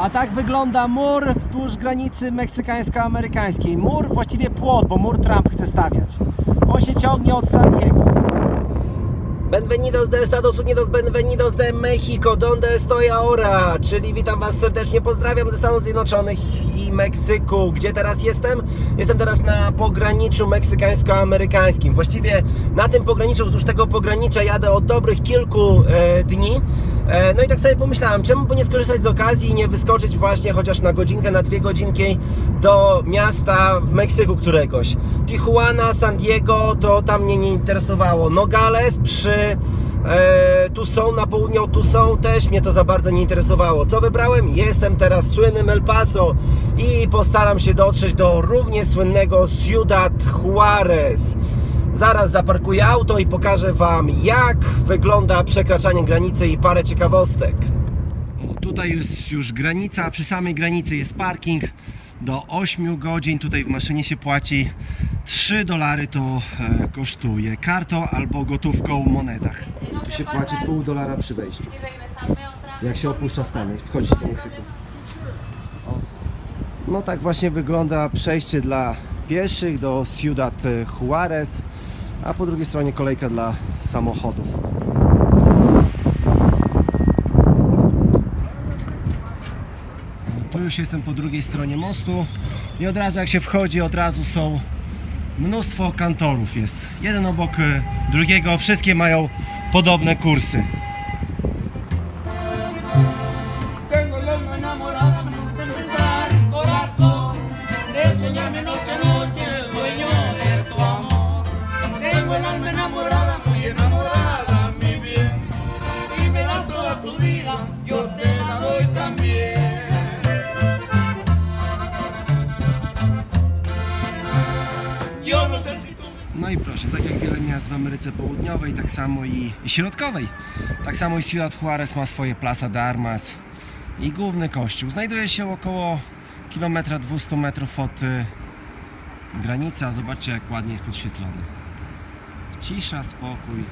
A tak wygląda mur wzdłuż granicy meksykańsko-amerykańskiej. Mur, właściwie płot, bo mur Trump chce stawiać. On się ciągnie od San Diego. Benvenidos de Estados Unidos, benvenidos de Mexico, donde estoy ahora? Czyli witam Was serdecznie, pozdrawiam ze Stanów Zjednoczonych i Meksyku. Gdzie teraz jestem? Jestem teraz na pograniczu meksykańsko-amerykańskim. Właściwie na tym pograniczu, wzdłuż tego pogranicza jadę od dobrych kilku e, dni. E, no i tak sobie pomyślałem, czemu by nie skorzystać z okazji i nie wyskoczyć właśnie chociaż na godzinkę, na dwie godzinki do miasta w Meksyku któregoś. Tijuana, San Diego, to tam mnie nie interesowało. Nogales przy e, Tucson, na południe od Tucson też mnie to za bardzo nie interesowało. Co wybrałem? Jestem teraz słynnym El Paso i postaram się dotrzeć do równie słynnego Ciudad Juarez. Zaraz zaparkuję auto i pokażę Wam, jak wygląda przekraczanie granicy i parę ciekawostek. O, tutaj jest już granica, przy samej granicy jest parking do 8 godzin. Tutaj w maszynie się płaci 3 dolary to e, kosztuje kartą albo gotówką w monetach. Tu się płaci pół dolara przy wejściu. Jak się opuszcza Stany, wchodzi się do Meksyku. No tak właśnie wygląda przejście dla pieszych do Ciudad Juarez, a po drugiej stronie kolejka dla samochodów. Tu już jestem po drugiej stronie mostu i od razu jak się wchodzi, od razu są mnóstwo kantorów jest. Jeden obok e, drugiego, wszystkie mają podobne kursy. Tengo no i proszę, tak jak wiele miast w Ameryce Południowej, tak samo i, i Środkowej, tak samo i Ciudad Juarez ma swoje Plaza de Armas i główny kościół. Znajduje się około kilometra 200 metrów od y, granicy, a zobaczcie jak ładnie jest podświetlony. Cisza, spokój.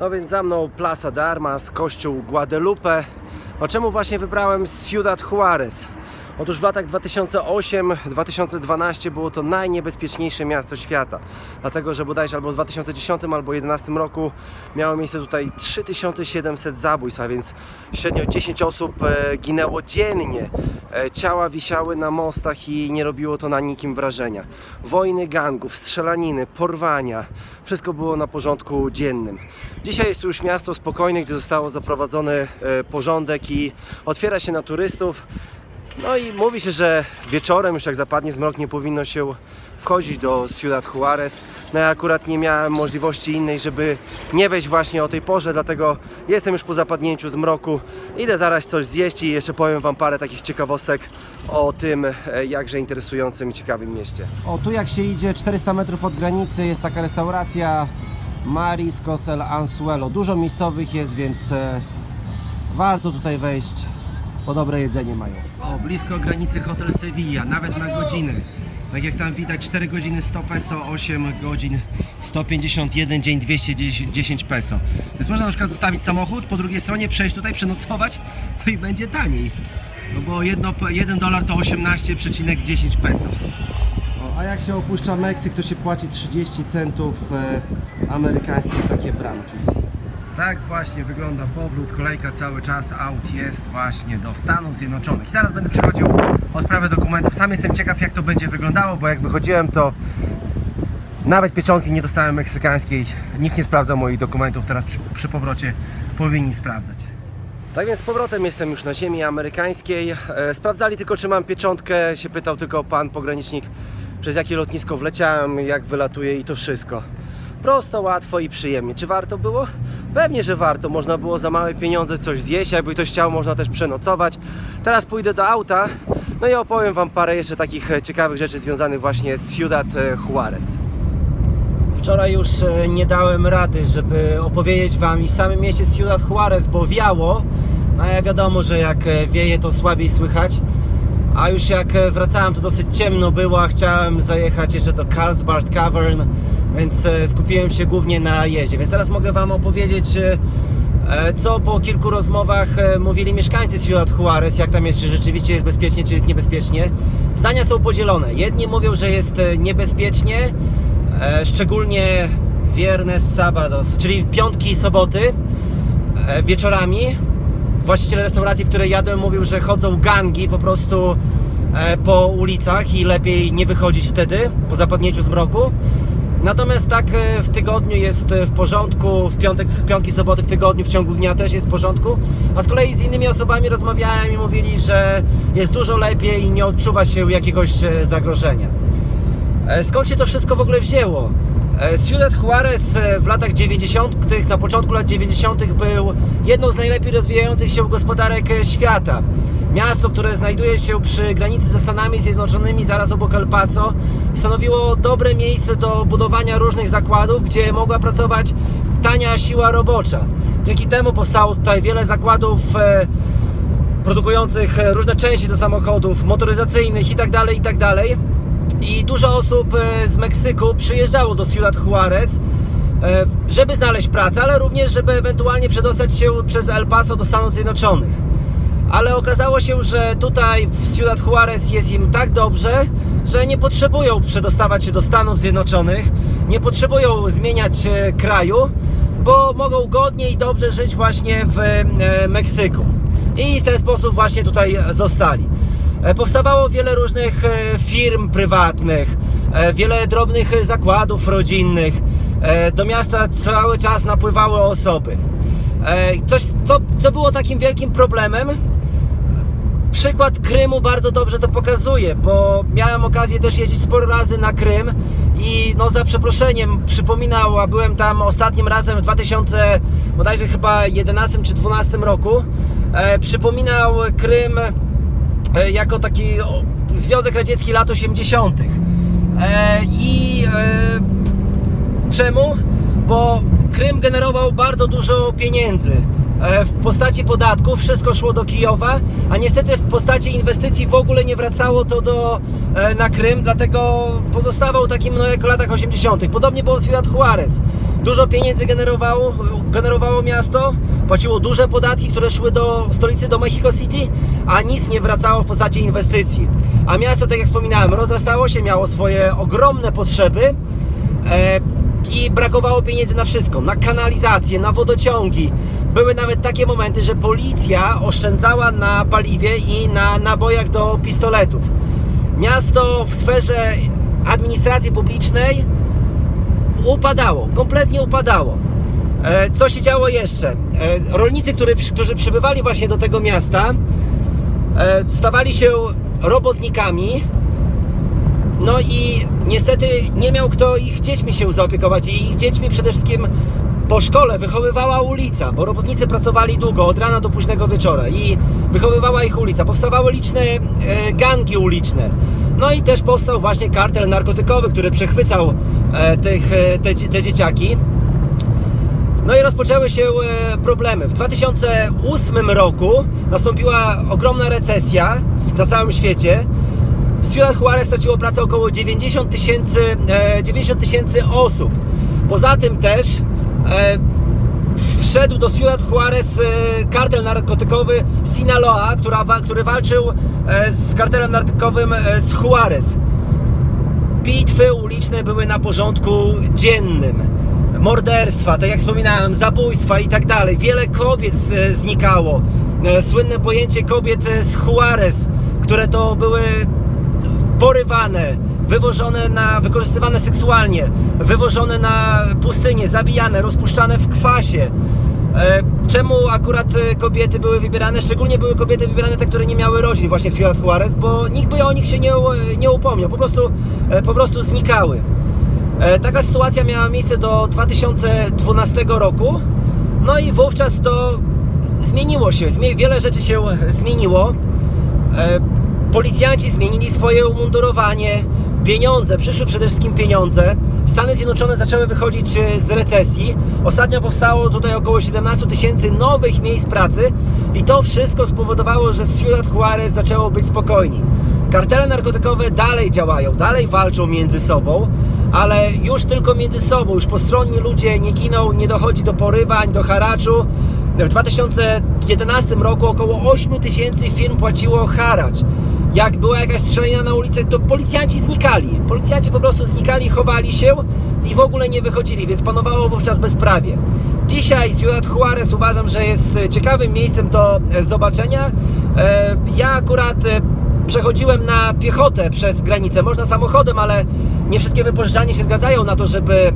No więc za mną Plaza de Armas, kościół Guadalupe. O czemu właśnie wybrałem Ciudad Juarez? Otóż w latach 2008-2012 było to najniebezpieczniejsze miasto świata. Dlatego, że bodajże albo w 2010 albo 2011 roku miało miejsce tutaj 3700 zabójstw, a więc średnio 10 osób e, ginęło dziennie. E, ciała wisiały na mostach i nie robiło to na nikim wrażenia. Wojny gangów, strzelaniny, porwania, wszystko było na porządku dziennym. Dzisiaj jest tu już miasto spokojne, gdzie zostało zaprowadzony e, porządek i otwiera się na turystów. No i mówi się, że wieczorem, już jak zapadnie zmrok, nie powinno się wchodzić do Ciudad Juarez. No ja akurat nie miałem możliwości innej, żeby nie wejść właśnie o tej porze, dlatego jestem już po zapadnięciu zmroku. Idę zaraz coś zjeść i jeszcze powiem Wam parę takich ciekawostek o tym e, jakże interesującym i ciekawym mieście. O, tu jak się idzie 400 metrów od granicy jest taka restauracja Mariscos El Anzuelo. Dużo miejscowych jest, więc e, warto tutaj wejść bo dobre jedzenie mają. O, blisko granicy Hotel Sevilla, nawet na godzinę. Tak jak tam widać, 4 godziny 100 peso, 8 godzin 151, dzień 210 peso. Więc można na przykład zostawić samochód, po drugiej stronie przejść tutaj, przenocować no i będzie taniej. No bo 1 dolar to 18,10 peso. A jak się opuszcza Meksyk, to się płaci 30 centów e, amerykańskich takie bramki. Tak właśnie wygląda powrót, kolejka cały czas aut jest właśnie do Stanów Zjednoczonych. I zaraz będę przychodził odprawę dokumentów. Sam jestem ciekaw jak to będzie wyglądało, bo jak wychodziłem to nawet pieczątki nie dostałem meksykańskiej. Nikt nie sprawdza moich dokumentów, teraz przy, przy powrocie powinni sprawdzać. Tak więc z powrotem jestem już na ziemi amerykańskiej. E, Sprawdzali tylko, czy mam pieczątkę. Się pytał tylko pan pogranicznik, przez jakie lotnisko wleciałem, jak wylatuję i to wszystko. Prosto, łatwo i przyjemnie. Czy warto było? Pewnie, że warto. Można było za małe pieniądze coś zjeść. Jakby ktoś chciał, można też przenocować. Teraz pójdę do auta. No i opowiem Wam parę jeszcze takich e, ciekawych rzeczy związanych właśnie z Ciudad e, Juarez. Wczoraj już e, nie dałem rady, żeby opowiedzieć Wam i w samym mieście Ciudad Juarez, bo wiało. No a wiadomo, że jak wieje, to słabiej słychać. A już jak e, wracałem, to dosyć ciemno było, a chciałem zajechać jeszcze do Carlsbad Cavern, więc e, skupiłem się głównie na jeździe. Więc teraz mogę Wam opowiedzieć, e, co po kilku rozmowach mówili mieszkańcy Ciudad Juarez, jak tam jest, czy rzeczywiście jest bezpiecznie, czy jest niebezpiecznie. Zdania są podzielone. Jedni mówią, że jest niebezpiecznie, szczególnie Viernes Sabados, czyli piątki i soboty wieczorami. Właściciel restauracji, w której jadłem, mówił, że chodzą gangi po prostu e, po ulicach i lepiej nie wychodzić wtedy, po zapadnięciu zmroku. Natomiast tak e, w tygodniu jest e, w porządku, w piątek, w piątki, soboty w tygodniu, w ciągu dnia też jest w porządku. A z kolei z innymi osobami rozmawiałem i mówili, że jest dużo lepiej i nie odczuwa się jakiegoś zagrożenia. Skąd się to wszystko w ogóle wzięło? E, Ciudad Juarez e, w latach 90., na początku lat 90., był jedną z najlepiej rozwijających się gospodarek e, świata. Miasto, które znajduje się przy granicy ze Stanami Zjednoczonymi, zaraz obok El Paso, stanowiło dobre miejsce do budowania różnych zakładów, gdzie mogła pracować tania siła robocza. Dzięki temu powstało tutaj wiele zakładów e, produkujących e, różne części do samochodów, motoryzacyjnych itd., itd. I dużo osób e, z Meksyku przyjeżdżało do Ciudad Juarez, e, żeby znaleźć pracę, ale również, żeby ewentualnie przedostać się przez El Paso do Stanów Zjednoczonych. Ale okazało się, że tutaj w Ciudad Juarez jest im tak dobrze, że nie potrzebują przedostawać się do Stanów Zjednoczonych, nie potrzebują zmieniać e, kraju, bo mogą godnie i dobrze żyć właśnie w Meksyku. I w ten sposób właśnie tutaj zostali. E, Powstawało wiele różnych e, firm prywatnych, e, wiele drobnych zakładów rodzinnych. Do miasta cały czas napływały osoby. Coś, co, co było takim wielkim problemem, przykład Krymu bardzo dobrze to pokazuje, bo miałem okazję też jeździć sporo razy na Krym i no za przeproszeniem przypominał, a byłem tam ostatnim razem w 2000 bodajże chyba 11 czy 12 roku, e, przypominał Krym jako taki Związek Radziecki lat 80. E, I e, Czemu? Bo Krym generował bardzo dużo pieniędzy e, w postaci podatków, wszystko szło do Kijowa, a niestety w postaci inwestycji w ogóle nie wracało to do, e, na Krym, dlatego pozostawał takim no, jak w latach 80. Podobnie było w Ciudad Juarez. Dużo pieniędzy generowało, generowało miasto, płaciło duże podatki, które szły do stolicy, do Mexico City, a nic nie wracało w postaci inwestycji. A miasto, tak jak wspominałem, rozrastało się, miało swoje ogromne potrzeby, e, i brakowało pieniędzy na wszystko, na kanalizację, na wodociągi. Były nawet takie momenty, że policja oszczędzała na paliwie i na nabojach do pistoletów. Miasto w sferze administracji publicznej upadało, kompletnie upadało. E, Co się działo jeszcze? E, Rolnicy, którzy, przybywali właśnie do tego miasta, e, stawali się robotnikami, no i niestety nie miał kto ich dziećmi się zaopiekować i ich dziećmi przede wszystkim po szkole wychowywała ulica, bo robotnicy pracowali długo, od rana do późnego wieczora i wychowywała ich ulica. Powstawały liczne e, gangi uliczne. No i też powstał właśnie kartel narkotykowy, który przechwycał e, tych, e, te, te dzieciaki. No i rozpoczęły się e, problemy. W 2008 roku nastąpiła ogromna recesja na całym świecie. Ciudad Juarez straciło pracę około 90 tysięcy e, 90 tysięcy osób. Poza tym też e, wszedł do Ciudad Juarez e, kartel narkotykowy Sinaloa, która, który walczył e, z kartelem narkotykowym e, z Juarez. Bitwy uliczne były na porządku dziennym. Morderstwa, tak jak wspominałem, zabójstwa i tak dalej. Wiele kobiet e, znikało. E, Słynne pojęcie kobiet e, z Juarez, które to były porywane, wywożone na, wykorzystywane seksualnie, wywożone na pustynię, zabijane, rozpuszczane w kwasie. E, Czemu akurat e, kobiety były wybierane? Szczególnie były kobiety wybierane te, które nie miały rodzin właśnie w Ciudad Juarez, bo nikt by o nich się nie, u- nie upomniał, po prostu, e, po prostu znikały. E, Taka sytuacja miała miejsce do 2012 roku, no i wówczas to zmieniło się, wiele rzeczy się zmieniło. Policjanci zmienili swoje umundurowanie, pieniądze, przyszły przede wszystkim pieniądze. Stany Zjednoczone zaczęły wychodzić e, z recesji. Ostatnio powstało tutaj około 17 tysięcy nowych miejsc pracy i to wszystko spowodowało, że w Ciudad Juarez zaczęło być spokojniej. Kartele narkotykowe dalej działają, dalej walczą między sobą, ale już tylko między sobą, już postronni ludzie nie giną, nie dochodzi do porywań, do haraczu. W 2011 roku około 8 tysięcy firm płaciło haracz. Jak była jakaś strzelina na ulicy, to policjanci znikali. Policjanci po prostu znikali, chowali się i w ogóle nie wychodzili, więc panowało wówczas bezprawie. Dzisiaj Ciudad Juarez uważam, że jest e, ciekawym miejscem do e, zobaczenia. E, Ja akurat przechodziłem na piechotę przez granicę. Można samochodem, ale nie wszystkie wypożyczalnie się zgadzają na to, żeby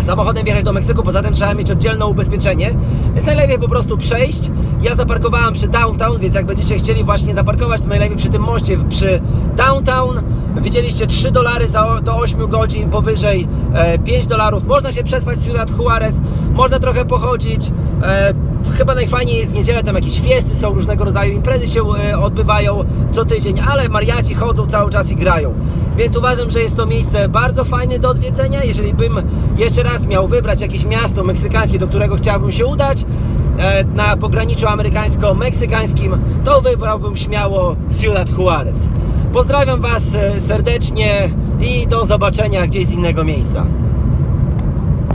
samochodem wjechać do Meksyku, poza tym trzeba mieć oddzielne ubezpieczenie, więc najlepiej po prostu przejść. Ja zaparkowałem przy downtown, więc jak będziecie chcieli właśnie zaparkować, to najlepiej przy tym moście przy downtown. Widzieliście 3 dolary do 8 godzin, powyżej e, 5 dolarów. Można się przespać w Ciudad Juarez, można trochę pochodzić. E, chyba najfajniej jest w niedzielę, tam jakieś fiesty są, różnego rodzaju imprezy się e, odbywają co tydzień, ale mariaci chodzą cały czas i grają. Więc uważam, że jest to miejsce bardzo fajne do odwiedzenia. Jeżeli bym jeszcze raz miał wybrać jakieś miasto meksykańskie, do którego chciałbym się udać, e, na pograniczu amerykańsko-meksykańskim, to wybrałbym śmiało Ciudad Juarez. Pozdrawiam Was e, serdecznie i do zobaczenia gdzieś z innego miejsca.